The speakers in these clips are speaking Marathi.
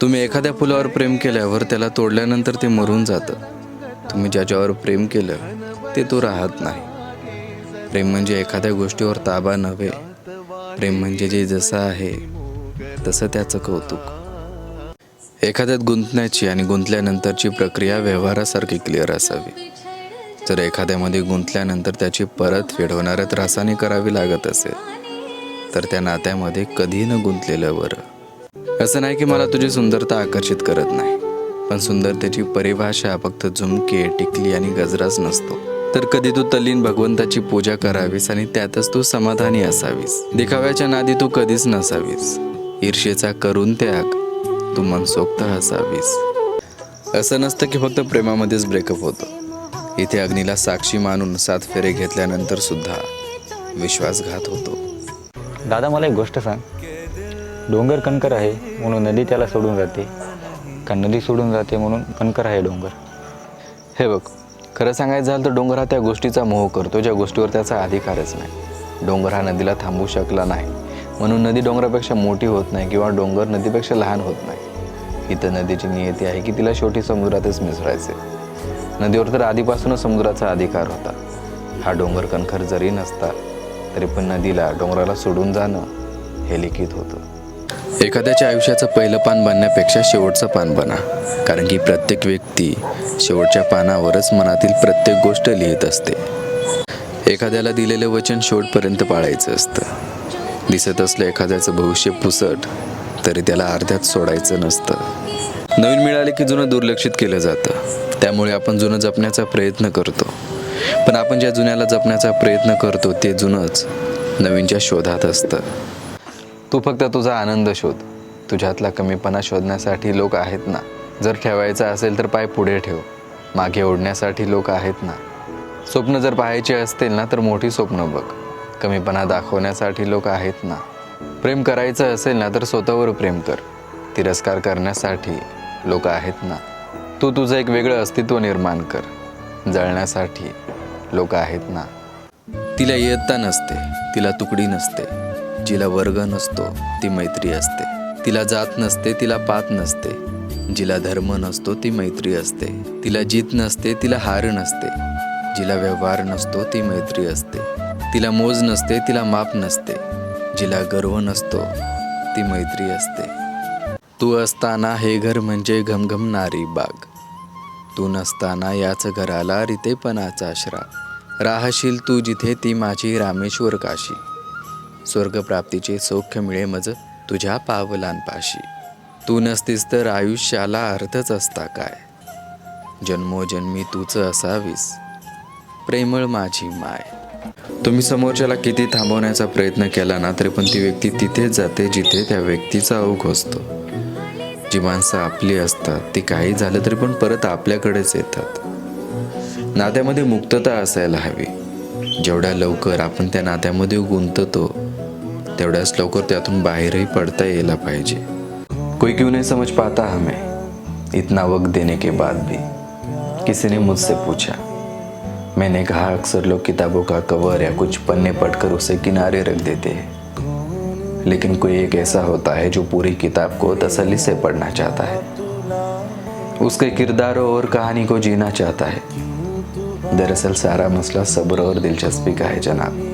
तुम्ही एखाद्या फुलावर प्रेम केल्यावर त्याला तोडल्यानंतर ते मरून जातं. तुम्ही ज्याच्यावर प्रेम केलं ते तो राहत नाही. प्रेम म्हणजे एखाद्या गोष्टीवर ताबा नव्हे. प्रेम म्हणजे जे जसं आहे तसं त्याचं कौतुक. एखाद्यात गुंतण्याची आणि गुंतल्यानंतरची प्रक्रिया व्यवहारासारखी क्लिअर असावी. जर एखाद्यामध्ये गुंतल्यानंतर त्याची परतफेड होणाऱ्या त्रासाने करावी लागत असेल तर त्या नात्यामध्ये कधी न गुंतलेलं बरं. असं नाही की मला तुझी सुंदरता आकर्षित करत नाही पण सुंदरतेची परिभाषा फक्त झुमके टिकली आणि गजराच नसतो. तर कधी तू तल्लीन भगवंताची पूजा करावीस आणि त्यातच तू समाधानी असावीस. दिखाव्याच्या नादी तू कधीच नसावीस. ईर्षेचा करून त्याग तू मनसोक्त असावीस. असं नसतं की फक्त प्रेमामध्येच ब्रेकअप होतं. इथे अग्नीला साक्षी मानून सात फेरे घेतल्यानंतर सुद्धा विश्वासघात होतो. दादा मला एक गोष्ट सांग. डोंगर कणकर आहे म्हणून नदी त्याला सोडून जाते. का नदी सोडून जाते म्हणून कणकर आहे डोंगर. हे बघ खरं सांगायचं झालं तर डोंगर हा त्या गोष्टीचा मोह करतो ज्या गोष्टीवर त्याचा अधिकारच नाही. डोंगर हा नदीला थांबू शकला नाही. म्हणून नदी डोंगरापेक्षा मोठी होत नाही किंवा डोंगर नदीपेक्षा लहान होत नाही. इथं नदीची नियती आहे की तिला शेवटी समुद्रातच मिसळायचे. नदीवर तर आधीपासूनच समुद्राचा अधिकार होता. हा डोंगर कणखर जरी नसता तरी पण नदीला डोंगराला सोडून जाणं हे लिखित होतं. एखाद्याच्या आयुष्याचं पहिलं पान बनण्यापेक्षा शेवटचं पान बना. कारण की प्रत्येक व्यक्ती शेवटच्या पानावरच मनातील प्रत्येक गोष्ट लिहित असते. एखाद्याला दिलेलं वचन शेवटपर्यंत पाळायचं असतं. दिसत असलं एखाद्याचं भविष्य पुसट तरी त्याला अर्ध्यात सोडायचं नसतं. नवीन मिळाले की जुनं दुर्लक्षित केलं जातं. त्यामुळे आपण जुनं जपण्याचा प्रयत्न करतो. पण आपण ज्या जुन्याला जपण्याचा प्रयत्न करतो ते जुनंच नवीनच्या शोधात असतं. तू फक्त तुझा आनंद शोध. तुझ्यातला कमीपणा शोधण्यासाठी लोक आहेत ना. जर ठेवायचा असेल तर पाय पुढे ठेव. मागे ओढण्यासाठी लोक आहेत ना. स्वप्न जर पाहायचे असतील ना तर मोठी स्वप्न बघ. कमीपणा दाखवण्यासाठी लोक आहेत ना. प्रेम करायचं असेल ना तर स्वतःवर प्रेम कर. तिरस्कार करण्यासाठी लोक आहेत ना. तू तुझं एक वेगळं अस्तित्व निर्माण कर. जळण्यासाठी लोक आहेत ना. तिला इयत्ता नसते. तिला तुकडी नसते. जिला वर्ग नसतो ती मैत्री असते. तिला जात नसते तिला पात नसते. जिला धर्म नसतो ती मैत्री असते. तिला जीत नसते तिला हार नसते. जिला व्यवहार नसतो ती मैत्री असते. तिला मोज नसते तिला माप नसते. जिला गर्व नसतो ती मैत्री असते. तू असताना हे घर म्हणजे घमघमणारी बाग. तू नसताना याच घराला रितेपणाचा श्राप. राहशील तू जिथे ती माझी रामेश्वर काशी. स्वर्गप्राप्तीचे सौख्य मिळे मज तुझ्या पावलांपाशी. तू नसतीस तर आयुष्याला अर्थच असता काय? जन्मोजन्मी तूच असावीस. प्रेमळ माझी माय. तुम्ही समोरच्याला किती थांबवण्याचा प्रयत्न केला ना तरी पण ती व्यक्ती तिथेच जाते जिथे त्या व्यक्तीचा ओघ असतो. जी माणसं आपली असतात ती काही झालं तरी पण परत आपल्याकडेच येतात. नात्यामध्ये मुक्तता असायला हवी. जेवढ्या लवकर आपण त्या नात्यामध्ये गुंततो तेवढ्याच लवकर त्यातून बाहेरही पडता यायला पाहिजे. कोई क्यों नहीं समझ पाता हमें. इतना वक्त देने के बाद भी. किसी ने मुझसे पूछा. मैंने कहा, अक्सर लोग किताबों का कवर या कुछ पन्ने पढ़कर उसे किनारे रख देते हैं। लेकिन कोई एक ऐसा होता है जो पूरी किताब को तसल्ली से पढ़ना चाहता है। उसके किरदारों और कहानी को जीना चाहता है। दरअसल सारा मसला सब्र और दिलचस्पी का है, जनाब।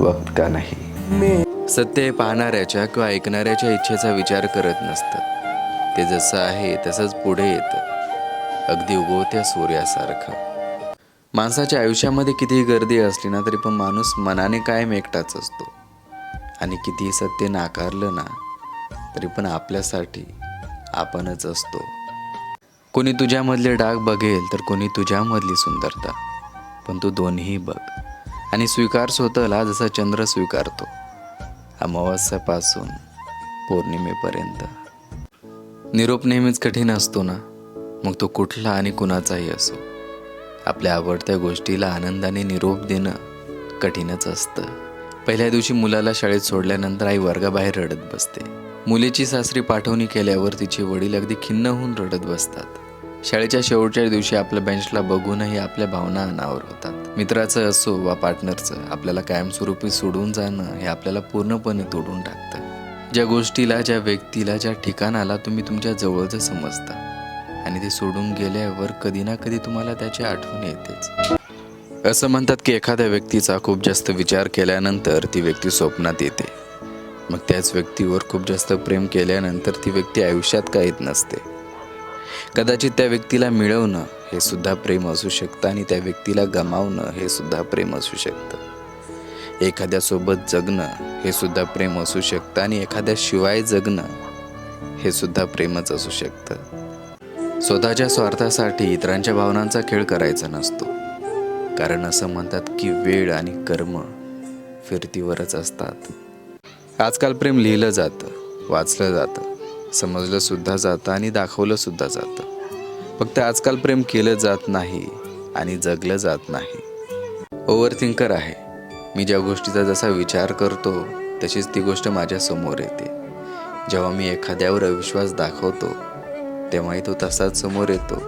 वक्त का नाही। सत्य हे पाहणाऱ्याच्या किंवा ऐकणाऱ्याच्या इच्छेचा विचार करत नसतं. ते जसं आहे तसंच पुढे येतं. अगदी उगवत्या सूर्यासारखं. माणसाच्या आयुष्यामध्ये कितीही गर्दी असली ना तरी पण माणूस मनाने कायम एकटाच असतो. आणि कितीही सत्य नाकारलं ना तरी पण आपल्यासाठी आपणच असतो. कोणी तुझ्यामधले डाग बघेल तर कोणी तुझ्यामधली सुंदरता. पण तू दोन्ही बघ. आणि स्वीकार स्वतःला जसा चंद्र स्वीकारतो. अमावास्यापासून पौर्णिमेपर्यंत. निरोप नेहमीच कठीण असतो ना? मग तो कुठला आणि कुणाचाही असो. आपल्या आवडत्या गोष्टीला आनंदाने निरोप देणं कठीणच असतं. पहिल्या दिवशी मुलाला शाळेत सोडल्यानंतर आई वर्गाबाहेर रडत बसते. मुलीची सासरी पाठवणी केल्यावर तिचे वडील अगदी खिन्न होऊन रडत बसतात. शाळेच्या शेवटच्या दिवशी आपल्या बेंचला बघूनही आपल्या भावना अनावर होतात. मित्राचं असो वा पार्टनरचं आपल्याला कायमस्वरूपी सोडून जाणं हे आपल्याला पूर्णपणे तोडून टाकतं. ज्या गोष्टीला ज्या व्यक्तीला ज्या ठिकाणाला तुम्ही तुमच्या जवळचं समजता आणि ते सोडून गेल्यावर कधी ना कधी तुम्हाला त्याची आठवण येतेच. असं म्हणतात की एखाद्या व्यक्तीचा खूप जास्त विचार केल्यानंतर ती व्यक्ती स्वप्नात येते. मग त्याच व्यक्तीवर खूप जास्त प्रेम केल्यानंतर ती व्यक्ती आयुष्यात का येत नसते. कदाचित त्या व्यक्तीला मिळवणं हे सुद्धा प्रेम असू शकतं आणि त्या व्यक्तीला गमावणं हे सुद्धा प्रेम असू शकतं. एखाद्यासोबत जगणं हे सुद्धा प्रेम असू शकतं आणि एखाद्याशिवाय जगणं हे सुद्धा प्रेमच असू शकतं. स्वतःच्या स्वार्थासाठी इतरांच्या भावनांचा खेळ करायचा नसतो. कारण असं म्हणतात की वेळ आणि कर्म फिरतीवरच असतात. आजकाल प्रेम लिहिलं जातं वाचलं जातं. समजलं सुद्धा जातं आणि दाखवलं सुद्धा जातं. फक्त आजकाल प्रेम केलं जात नाही आणि जगलं जात नाही. ओव्हर थिंकर आहे. मी ज्या गोष्टीचा जसा विचार करतो तशीच ती गोष्ट माझ्यासमोर येते. जेव्हा मी एखाद्यावर अविश्वास दाखवतो तेव्हाही तो तसाच समोर येतो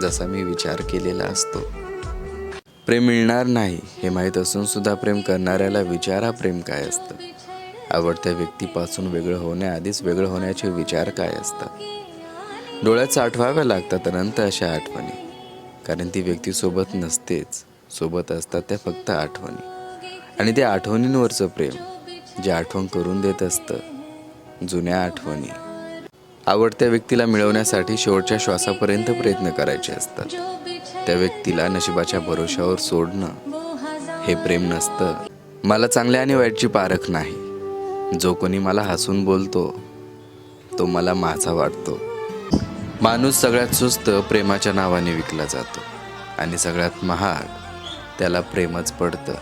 जसा मी विचार केलेला असतो. प्रेम मिळणार नाही हे माहीत असून सुद्धा प्रेम करणाऱ्याला विचारा प्रेम काय असतं. आवडत्या व्यक्तीपासून वेगळं होण्याआधीच वेगळं होण्याचे विचार काय असतात? डोळ्यात साठवाव्या लागतात अनंत अशा आठवणी. कारण ती व्यक्ती सोबत नसतेच. सोबत असतात त्या फक्त आठवणी. आणि त्या आठवणींवरचं प्रेम जे आठवण करून देत असतं. जुन्या आठवणी. आवडत्या व्यक्तीला मिळवण्यासाठी शेवटच्या श्वासापर्यंत प्रयत्न करायचे असतात. त्या व्यक्तीला नशिबाच्या भरोशावर सोडणं हे प्रेम नसतं. मला चांगल्या आणि वाईटची पारख नाही. जो कोणी मला हसून बोलतो तो मला माझा वाटतो. माणूस सगळ्यात सुस्त प्रेमाच्या नावाने विकला जातो आणि सगळ्यात महाग त्याला प्रेमच पडतं.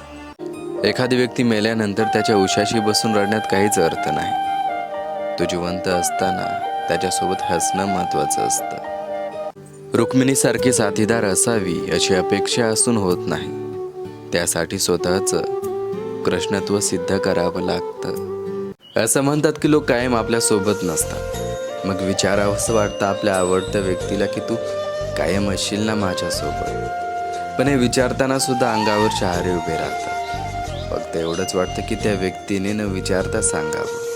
एखादी व्यक्ती मेल्यानंतर त्याच्या उशाशी बसून रडण्यात काहीच अर्थ नाही. तो जिवंत असताना त्याच्यासोबत हसणं महत्त्वाचं असतं. रुक्मिणीसारखी साथीदार असावी अशी अपेक्षा असून होत नाही. त्यासाठी स्वतःचं कृष्णत्व सिद्ध करावं लागतं. असं म्हणतात की लोक कायम आपल्यासोबत नसतात. मग विचारावंसं वाटतं आपल्या आवडत्या व्यक्तीला की तू कायम असशील ना माझ्यासोबत पण हे विचारताना सुद्धा अंगावर शहारे उभे राहतात. फक्त एवढंच वाटतं की त्या व्यक्तीने न विचारता सांगावं.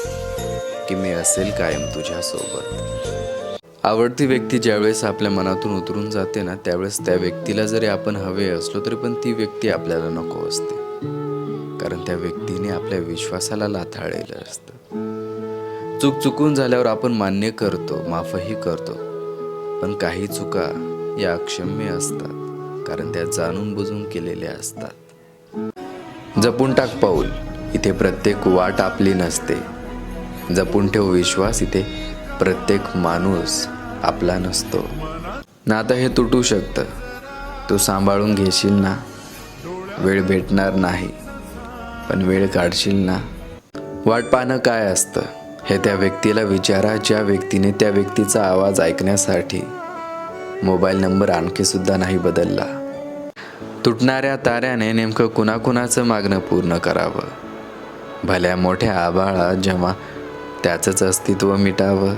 की मी असेल कायम तुझ्यासोबत आवडती व्यक्ती ज्यावेळेस आपल्या मनातून उतरून जाते ना त्यावेळेस त्या व्यक्तीला जरी आपण हवे असलो तरी पण ती व्यक्ती आपल्याला नको असते. कारण त्या व्यक्तीने आपल्या विश्वासाला लाथाळलेलं असतं. चूक चुकून झाल्यावर आपण मान्य करतो माफही करतो. पण काही चुका या अक्षम्य असतात कारण त्या जाणून बुजून केलेल्या असतात. जपून टाक पाऊल इथे प्रत्येक वाट आपली नसते. जपून ठेव विश्वास इथे प्रत्येक माणूस आपला नसतो. नातं हे तुटू शकतं. तू सांभाळून घेशील ना? वेळ भेटणार नाही. पण वेळ काढशील ना. वाट पाहणं काय असतं? हे त्या व्यक्तीला विचारा ज्या व्यक्तीने त्या व्यक्तीचा आवाज ऐकण्यासाठी मोबाईल नंबर आणखी सुद्धा नाही बदलला. तुटणाऱ्या ताऱ्याने नेमकं कुणाकुणाचं मागणं पूर्ण करावं? भल्या मोठ्या आबाळात जेव्हा त्याचंच अस्तित्व मिटावं?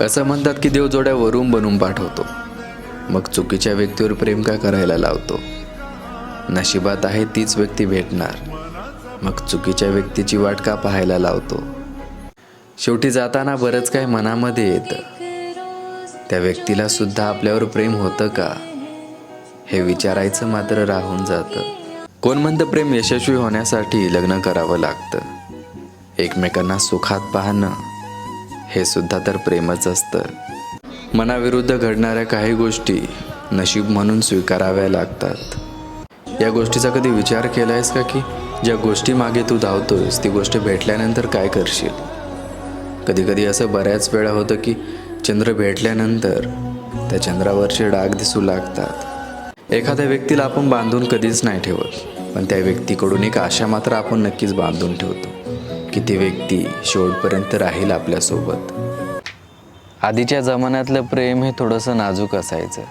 असं म्हणतात की देव जोड्या वरून बनवून पाठवतो. मग चुकीच्या व्यक्तीवर प्रेम का करायला लावतो? नशिबात आहे तीच व्यक्ती भेटणार. मग चुकीच्या व्यक्तीची वाट का पाहायला लावतो? शेवटी जाताना बरंच काय मनामध्ये येतं. त्या व्यक्तीला सुद्धा आपल्यावर प्रेम होतं का? हे विचारायचं मात्र राहून जातं. कोण म्हणतं प्रेम यशस्वी होण्यासाठी लग्न करावं लागतं? एकमेकांना सुखात पाहणं हे सुद्धा तर प्रेमच असतं. मनाविरुद्ध घडणाऱ्या काही गोष्टी नशीब म्हणून स्वीकाराव्या लागतात. या गोष्टीचा कधी विचार केला आहेस का की? ज्या गोष्टी मागे तू धावतोयस ती गोष्ट भेटल्यानंतर काय करशील? कधीकधी असं बऱ्याच वेळा होतं की चंद्र भेटल्यानंतर त्या चंद्रावरचे डाग दिसू लागतात. एखाद्या व्यक्तीला आपण बांधून कधीच नाही ठेवत पण त्या व्यक्तीकडून एक आशा मात्र आपण नक्कीच बांधून ठेवतो की ती व्यक्ती शेवटपर्यंत राहील आपल्यासोबत. आधीच्या जमान्यातलं प्रेम हे थोडंसं नाजूक असायचं.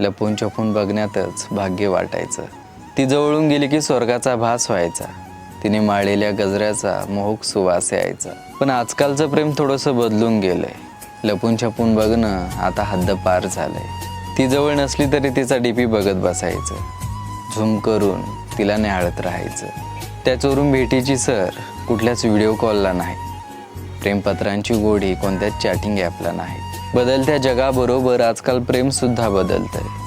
लपून छपून बघण्यातच भाग्य वाटायचं. ती जवळून गेली की स्वर्गाचा भास व्हायचा. तिने माळलेल्या गजऱ्याचा मोहक सुवास यायचा. पण आजकालचं प्रेम थोडंसं बदलून गेलंय. लपून छपून बघणं आता हद्द पार झालंय. ती जवळ नसली तरी तिचा डीपी बघत बसायचं. झूम करून तिला न्याळत राहायचं. त्या चोरून भेटीची सर कुठल्याच व्हिडिओ कॉलला नाही. प्रेमपत्रांची गोडी कोणत्याच चॅटिंग ॲपला नाही. बदलत्या जगाबरोबर आजकाल प्रेमसुद्धा बदलतंय.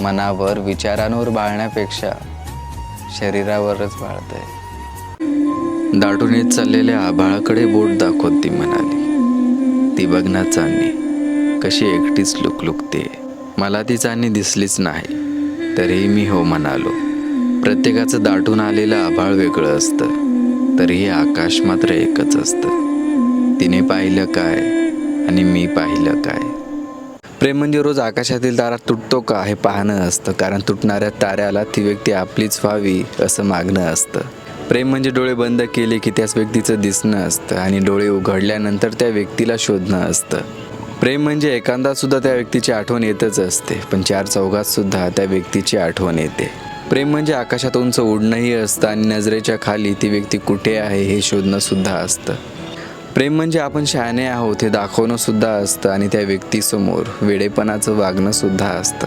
मनावर विचारांवर बाळण्यापेक्षा शरीरावरच बाळतंय. दाटून येत चाललेल्या आभाळाकडे बोट दाखवत ती म्हणाली ती बघ ना चांदणी कशी एकटीच लुकलुकते. मला ती चांदणी दिसलीच नाही तरीही मी हो म्हणालो. प्रत्येकाचं दाटून आलेलं आभाळ वेगळं असतं तरीही आकाश मात्र एकच असतं. तिने पाहिलं काय आणि मी पाहिलं काय? प्रेम म्हणजे रोज आकाशातील तारा तुटतो का हे पाहणं असतं. कारण तुटणाऱ्या ताऱ्याला ती व्यक्ती आपलीच व्हावी असं मागणं असतं. प्रेम म्हणजे डोळे बंद केले की त्याच व्यक्तीचं दिसणं असतं आणि डोळे उघडल्यानंतर त्या व्यक्तीला शोधणं असतं. प्रेम म्हणजे एकांदा सुद्धा त्या व्यक्तीची आठवण येतच असते पण चार चौघात सुद्धा त्या व्यक्तीची आठवण येते. प्रेम म्हणजे आकाशात उंच उडणंही असतं आणि नजरेच्या खाली ती व्यक्ती कुठे आहे हे शोधणं सुद्धा असतं. प्रेम म्हणजे आपण शहाणे आहोत हे दाखवणं सुद्धा असतं आणि त्या व्यक्तीसमोर वेडेपणाचं वागणं सुद्धा असतं.